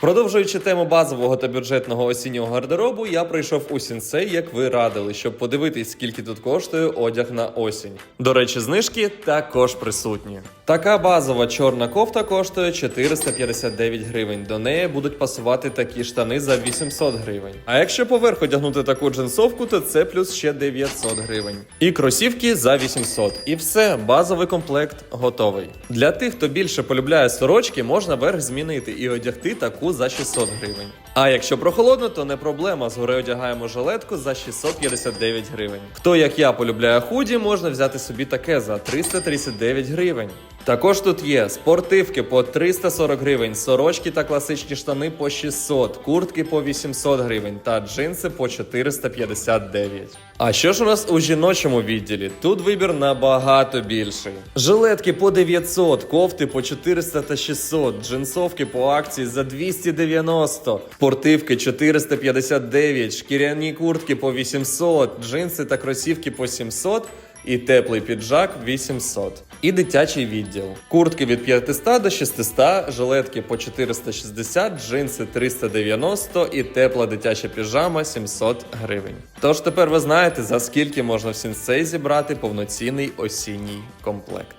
Продовжуючи тему базового та бюджетного осіннього гардеробу, я прийшов у сінсей, як ви радили, щоб подивитись, скільки тут коштує одяг на осінь. До речі, знижки також присутні. Така базова чорна кофта коштує 459 гривень. До неї будуть пасувати такі штани за 800 гривень. А якщо поверх одягнути таку джинсовку, то це плюс ще 900 гривень. І кросівки за 800. І все, базовий комплект готовий. Для тих, хто більше полюбляє сорочки, можна верх змінити і одягти таку за 600 гривень. А якщо прохолодно, то не проблема. Згори одягаємо жилетку за 659 гривень. Хто як я полюбляє худі, можна взяти собі таке за 339 гривень. Також тут є спортивки по 340 гривень, сорочки та класичні штани по 600, куртки по 800 гривень та джинси по 459. А що ж у нас у жіночому відділі? Тут вибір набагато більший. Жилетки по 900, кофти по 400 та 600, джинсовки по акції за 290, спортивки 459, шкіряні куртки по 800, джинси та кросівки по 700 і теплий піджак 800. І дитячий відділ. Куртки від 500 до 600, жилетки по 460, джинси 390 і тепла дитяча піжама 700 гривень. Тож тепер ви знаєте, за скільки можна в сінсей зібрати повноцінний осінній комплект.